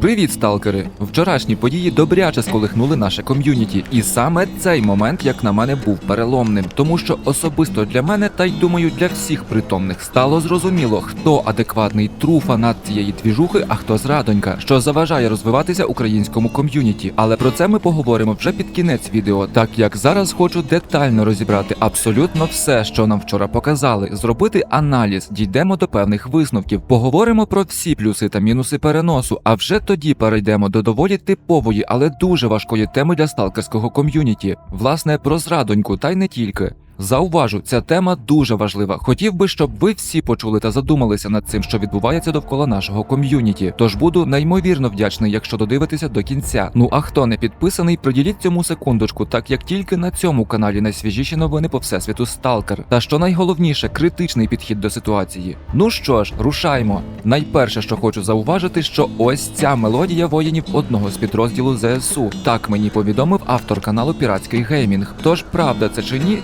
Привіт, сталкери! Вчорашні події добряче сколихнули наше ком'юніті, і саме цей момент, як на мене, був переломним, тому що особисто для мене, та й думаю, для всіх притомних стало зрозуміло, хто адекватний тру фанат цієї двіжухи, а хто зрадонька, що заважає розвиватися українському ком'юніті. Але про це ми поговоримо вже під кінець відео, так як зараз хочу детально розібрати абсолютно все, що нам вчора показали, зробити аналіз, дійдемо до певних висновків, поговоримо про всі плюси та мінуси переносу. А вже тоді перейдемо до доволі типової, але дуже важкої теми для сталкерського ком'юніті. Власне, про зрадоньку, та й не тільки. Зауважу, ця тема дуже важлива. Хотів би, щоб ви всі почули та задумалися над цим, що відбувається довкола нашого ком'юніті. Тож буду неймовірно вдячний, якщо додивитеся до кінця. Ну а хто не підписаний, приділіть цьому секундочку, так як тільки на цьому каналі найсвіжіші новини по всесвіту Сталкер. Та що найголовніше, критичний підхід до ситуації. Ну що ж, рушаймо. Найперше, що хочу зауважити, що ось ця мелодія воїнів одного з підрозділу ЗСУ. Так мені повідомив автор каналу Піратський геймінг. Тож правда це чи ні,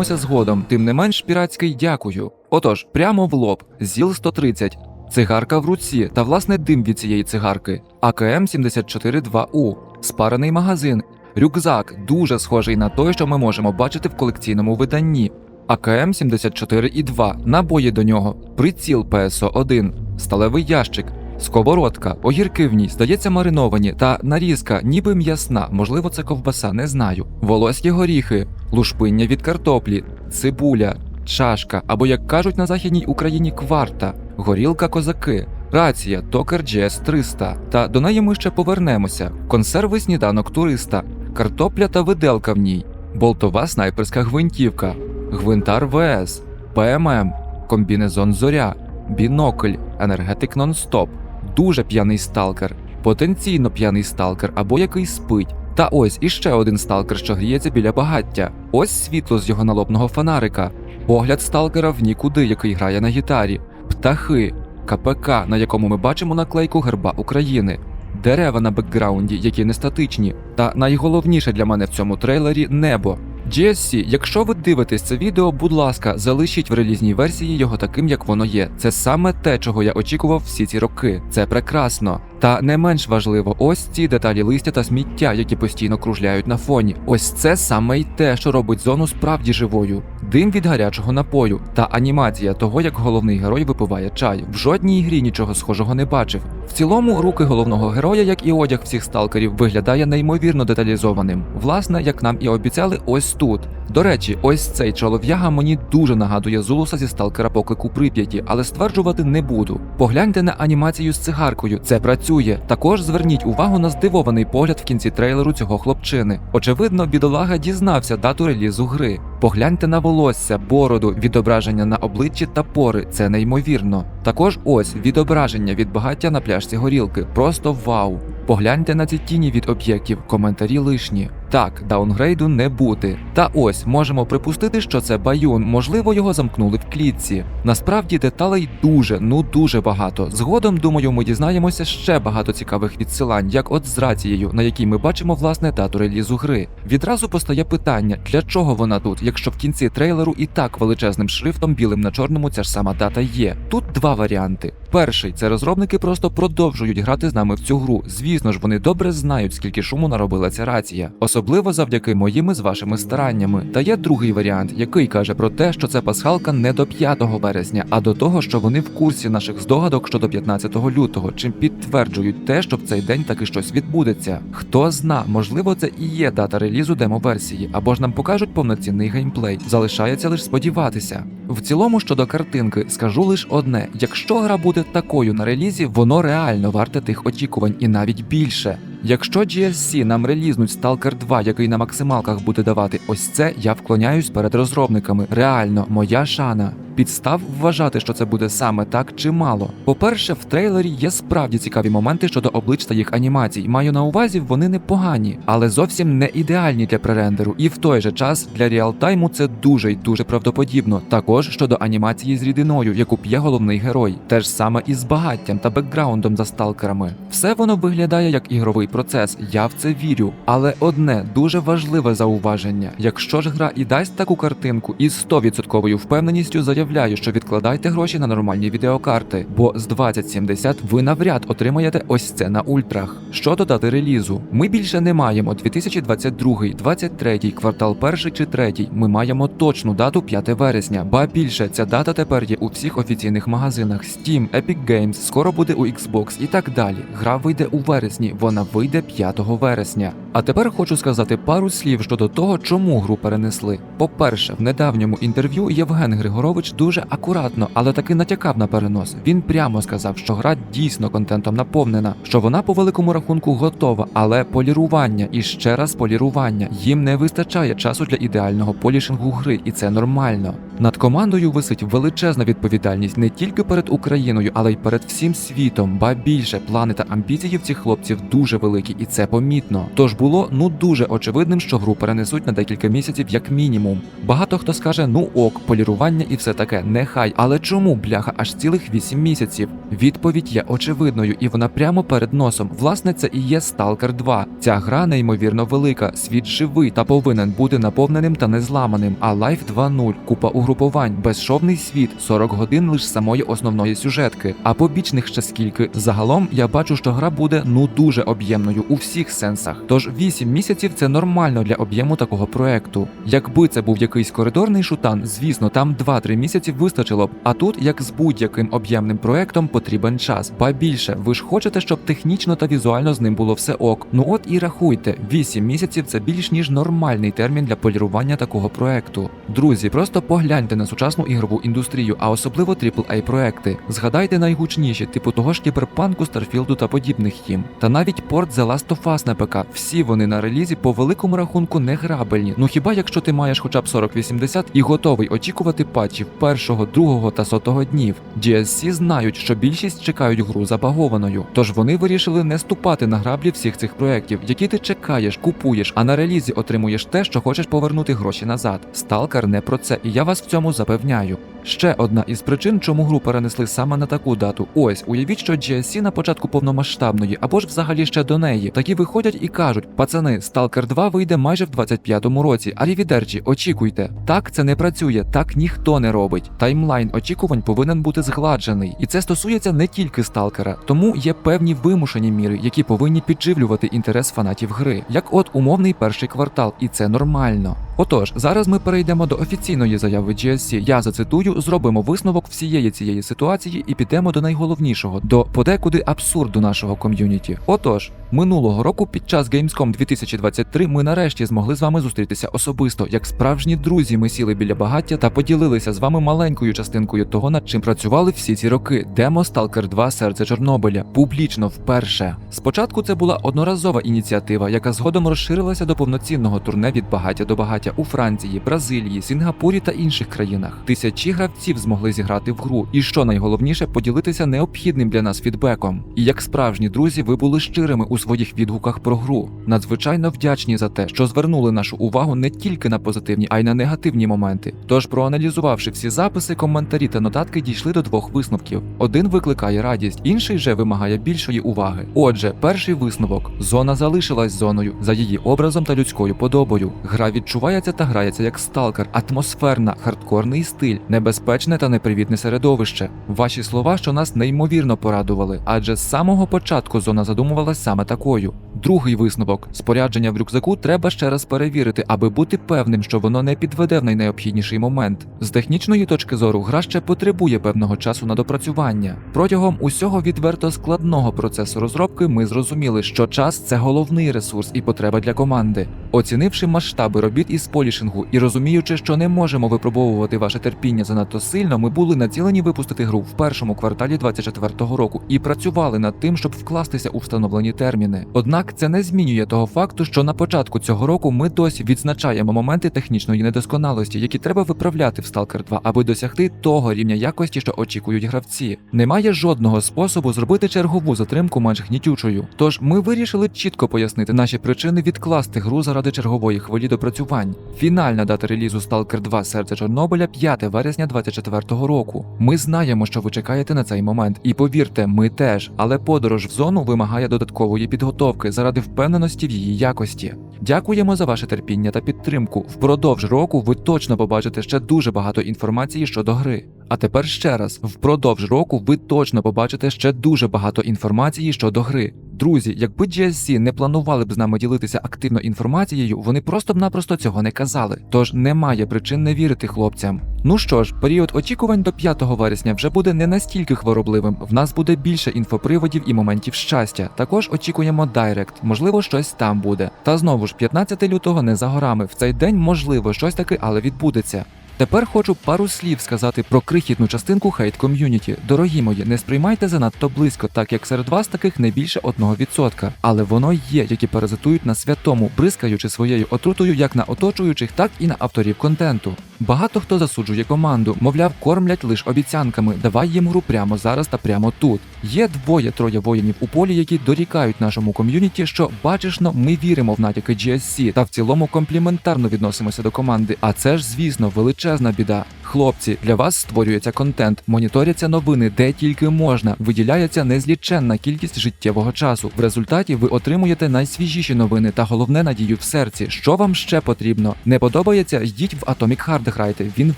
дізнаємося згодом. Тим не менш, піратський дякую. Отож, прямо в лоб, ЗІЛ 130 Цигарка в руці та власне дим від цієї цигарки. АКМ 742 у спарений магазин. Рюкзак дуже схожий на той, що ми можемо бачити в колекційному виданні. АКМ 74 і 2 набої до нього, приціл ПСО 1 сталевий ящик, сковородка, огірки в ній, здається, мариновані, та нарізка, ніби м'ясна, можливо, це ковбаса, не знаю. Волоські горіхи, лушпиння від картоплі, цибуля, чашка або, як кажуть на західній Україні, кварта, горілка козаки. Рація Токер GS 300 Та до неї ми ще повернемося. Консерви сніданок туриста, картопля та виделка в ній, болтова снайперська гвинтівка, гвинтар ВС, ПММ, комбінезон Зоря, бінокль, енергетик нон-стоп, дуже п'яний сталкер, потенційно п'яний сталкер або який спить. Та ось іще один сталкер, що гріється біля багаття. Ось світло з його налобного фонарика, погляд сталкера в нікуди, який грає на гітарі, птахи, КПК, на якому ми бачимо наклейку герба України. Дерева на бекграунді, які не статичні, та найголовніше для мене в цьому трейлері небо. GSC, якщо ви дивитесь це відео, будь ласка, залишіть в релізній версії його таким, як воно є. Це саме те, чого я очікував всі ці роки. Це прекрасно. Та не менш важливо, ось ці деталі листя та сміття, які постійно кружляють на фоні. Ось це саме й те, що робить зону справді живою. Дим від гарячого напою та анімація того, як головний герой випиває чай. В жодній грі нічого схожого не бачив. В цілому, руки головного героя, як і одяг всіх сталкерів, виглядає неймовірно деталізованим. Власне, як нам і обіцяли, ось тут. До речі, ось цей чолов'яга мені дуже нагадує Зулуса зі сталкера поклику Прип'яті, але стверджувати не буду. Погляньте на анімацію з цигаркою, це працює. Також зверніть увагу на здивований погляд в кінці трейлеру цього хлопчини. Очевидно, бідолага дізнався дату релізу гри. Погляньте на волосся, бороду, відображення на обличчі та пори. Це неймовірно. Також ось відображення від багаття на пляшці горілки. Просто вау. Погляньте на ці тіні від об'єктів, коментарі лишні. Так, даунгрейду не бути. Та ось можемо припустити, що це баюн, можливо, його замкнули в клітці. Насправді деталей дуже, ну дуже багато. Згодом, думаю, ми дізнаємося ще багато цікавих відсилань, як от з рацією, на якій ми бачимо власне дату релізу гри. Відразу постає питання, для чого вона тут, якщо в кінці трейлеру і так величезним шрифтом білим на чорному ця ж сама дата є. Тут два варіанти. Перший це розробники просто продовжують грати з нами в цю гру. Звісно ж, вони добре знають, скільки шуму наробила ця рація, особливо завдяки моїм з вашими стараннями. Та є другий варіант, який каже про те, що це пасхалка не до 5 березня, а до того, що вони в курсі наших здогадок щодо 15 лютого, чим підтверджують те, що в цей день таки щось відбудеться. Хто зна, можливо, це і є дата релізу демо-версії, або ж нам покажуть повноцінний геймплей. Залишається лише сподіватися. В цілому щодо картинки, скажу лише одне: якщо гра буде такою на релізі, воно реально варте тих очікувань і навіть більше. Якщо GSC нам релізнуть Stalker 2, який на максималках буде давати ось це, я вклоняюсь перед розробниками. Реально, моя шана. Підстав вважати, що це буде саме так чимало. По-перше, в трейлері є справді цікаві моменти щодо облич та їх анімацій. Маю на увазі, вони непогані, але зовсім не ідеальні для пререндеру. І в той же час для реалтайму це дуже й дуже правдоподібно. Також щодо анімації з рідиною, яку п'є головний герой, теж саме із багаттям та бекграундом за сталкерами. Все воно виглядає як ігровий процес. Я в це вірю. Але одне дуже важливе зауваження: якщо ж гра і дасть таку картинку із 100% впевненістю заявляю, що відкладайте гроші на нормальні відеокарти, бо з 2070 ви навряд отримаєте ось це на ультрах. Що додати релізу? Ми більше не маємо 2022, 23, квартал перший чи третій. Ми маємо точну дату 5 вересня. Ба більше ця дата тепер є у всіх офіційних магазинах Steam, Epic Games, скоро буде у Xbox і так далі. Гра вийде у вересні, вона вийде 5 вересня. А тепер хочу сказати пару слів щодо того, чому гру перенесли. По-перше, в недавньому інтерв'ю Євген Григорович дуже акуратно, але таки натякав на перенос. Він прямо сказав, що гра дійсно контентом наповнена, що вона по великому рахунку готова, але полірування і ще раз полірування. Їм не вистачає часу для ідеального полішингу гри, і це нормально. Над командою висить величезна відповідальність не тільки перед Україною, але й перед всім світом. Ба більше плани та амбіції в цих хлопців дуже великі, і це помітно. Тож було ну дуже очевидним, що гру перенесуть на декілька місяців, як мінімум. Багато хто скаже: ну ок, полірування і все таке, нехай. Але чому бляха аж цілих 8 місяців? Відповідь є очевидною, і вона прямо перед носом. Власне, це і є Stalker 2. Ця гра неймовірно велика. Світ живий та повинен бути наповненим та незламаним. А Life 2.0, купа угрупувань, безшовний світ, 40 годин лише самої основної сюжетки. А побічних ще скільки. Загалом я бачу, що гра буде ну дуже об'ємною у всіх сенсах. Тож 8 місяців це нормально для об'єму такого проекту. Якби це був якийсь коридорний шутан, звісно, там 2-3 місяці вистачило б. А тут, як з будь-яким об'ємним проектом, потрібен час. Ба більше, ви ж хочете, щоб технічно та візуально з ним було все ок. Ну от і рахуйте, 8 місяців це більш ніж нормальний термін для полірування такого проекту. Друзі, просто погляньте на сучасну ігрову індустрію, а особливо AAA проекти. Згадайте найгучніші, типу того ж кіберпанку, Старфілду та подібних їм. Та навіть порт The Last of Us на ПК. Всі вони на релізі по великому рахунку не грабельні. Ну хіба якщо ти маєш хоча б 4080 і готовий очікувати патчів першого, другого та сотого днів. GSC знають, що більшість чекають гру забагованою. Тож вони вирішили не ступати на граблі всіх цих проєктів, які ти чекаєш, купуєш, а на релізі отримуєш те, що хочеш повернути гроші назад. Сталкер не про це, і я вас в цьому запевняю. Ще одна із причин, чому гру перенесли саме на таку дату. Ось уявіть, що GSC на початку повномасштабної, або ж взагалі ще до неї, такі виходять і кажуть: пацани, Stalker 2 вийде майже в 25-му році. Арівідерчі, очікуйте. Так це не працює, так ніхто не робить. Таймлайн очікувань повинен бути згладжений, і це стосується не тільки сталкера, тому є певні вимушені міри, які повинні підживлювати інтерес фанатів гри, як от умовний перший квартал, і це нормально. Отож, зараз ми перейдемо до офіційної заяви GSC. Я зацитую, зробимо висновок всієї цієї ситуації і підемо до найголовнішого, до подекуди абсурду нашого ком'юніті. Отож, минулого року під час Gamescom 2023 ми нарешті змогли з вами зустрітися особисто. Як справжні друзі, ми сіли біля багаття та поділилися з вами маленькою частинкою того, над чим працювали всі ці роки. Демо Stalker 2 Серце Чорнобиля публічно вперше. Спочатку це була одноразова ініціатива, яка згодом розширилася до повноцінного турне від багаття до багаття у Франції, Бразилії, Сінгапурі та інших країнах. Тисячі гравців змогли зіграти в гру, і що найголовніше, поділитися необхідним для нас фідбеком. І як справжні друзі, ви були щирими у своїх відгуках про гру. Надзвичайно вдячні за те, що звернули нашу увагу не тільки на позитивні, а й на негативні моменти. Тож, проаналізувавши всі записи, коментарі та нотатки, дійшли до двох висновків: один викликає радість, інший же вимагає більшої уваги. Отже, перший висновок: зона залишилась зоною за її образом та людською подобою. Гра відчувається та грається як сталкер, атмосферна, хардкорний стиль, небезпечне та непривітне середовище. Ваші слова, що нас неймовірно порадували, адже з самого початку зона задумувалась саме такою. Другий висновок: спорядження в рюкзаку треба ще раз перевірити, аби бути певним, що воно не підведе в найнеобхідніший момент. З технічної точки зору, гра ще потребує певного часу на допрацювання. Протягом усього відверто складного процесу розробки ми зрозуміли, що час це головний ресурс і потреба для команди. Оцінивши масштаби робіт із полішингу і розуміючи, що не можемо випробовувати ваше терпіння занадто сильно, ми були націлені випустити гру в першому кварталі 24-го року і працювали над тим, щоб вкластися у встановлені терміни. Однак це не змінює того факту, що на початку цього року ми досі відзначаємо моменти технічної недосконалості, які треба виправляти в Stalker 2, аби досягти того рівня якості, що очікують гравці. Немає жодного способу зробити чергову затримку менш гнітючою. Тож ми вирішили чітко пояснити наші причини відкласти гру заради чергової хвилі допрацювань. Фінальна дата релізу Stalker 2 Серце Чорнобиля 5 вересня 24-го року. Ми знаємо, що ви чекаєте на цей момент, і повірте, ми теж, але подорож в зону вимагає додаткової підготовки заради впевненості в її якості. Дякуємо за ваше терпіння та підтримку. Впродовж року ви точно побачите ще дуже багато інформації щодо гри. А тепер ще раз: впродовж року ви точно побачите ще дуже багато інформації щодо гри. Друзі, якби GSC не планували б з нами ділитися активно інформацією, вони просто б напросто цього не казали. Тож немає причин не вірити хлопцям. Ну що ж, період очікувань до 5 вересня вже буде не настільки хворобливим. В нас буде більше інфоприводів і моментів щастя. Також очікуємо Дайрект, можливо, щось там буде. Та знову ж, 15 лютого не за горами. В цей день можливо щось таки, але відбудеться. Тепер хочу пару слів сказати про крихітну частинку хейт ком'юніті. Дорогі мої, не сприймайте занадто близько, так як серед вас таких не більше 1%. Але воно є, які паразитують на святому, бризкаючи своєю отрутою як на оточуючих, так і на авторів контенту. Багато хто засуджує команду, мовляв, кормлять лише обіцянками. Давай їм гру прямо зараз та прямо тут. Є двоє-троє воїнів у полі, які дорікають нашому ком'юніті, що бачиш, но ми віримо в натяки GSC та в цілому компліментарно відносимося до команди. А це ж, звісно, величезна біда. Хлопці, для вас створюється контент, моніторяться новини, де тільки можна, виділяється незліченна кількість життєвого часу. В результаті ви отримуєте найсвіжіші новини та головне надію в серці. Що вам ще потрібно? Не подобається? Йдіть в Atomic Heart грайте. Він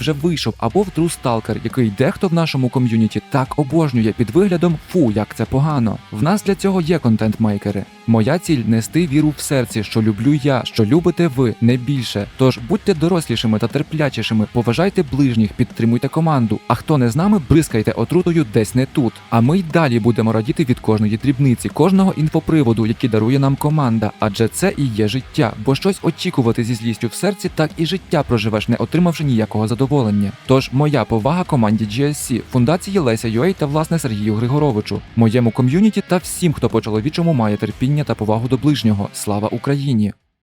вже вийшов, або в True Stalker, який дехто в нашому ком'юніті так обожнює під виглядом фу, як це погано. В нас для цього є контент-мейкери. Моя ціль нести віру в серці, що люблю я, що любите ви, не більше. Тож будьте дорослішими та терплячішими, поважайте ближніх, підтримуйте команду. А хто не з нами, бризкайте отрутою десь не тут. А ми й далі будемо радіти від кожної дрібниці, кожного інфоприводу, який дарує нам команда. Адже це і є життя, бо щось очікувати зі злістю в серці, так і життя проживеш, не отримавши ніякого задоволення. Тож моя повага команді GSC, фундації Леся UA та власне Сергію Григоровичу, моєму ком'юніті та всім, хто по чоловічому має терпіння та повагу до ближнього. Слава Україні!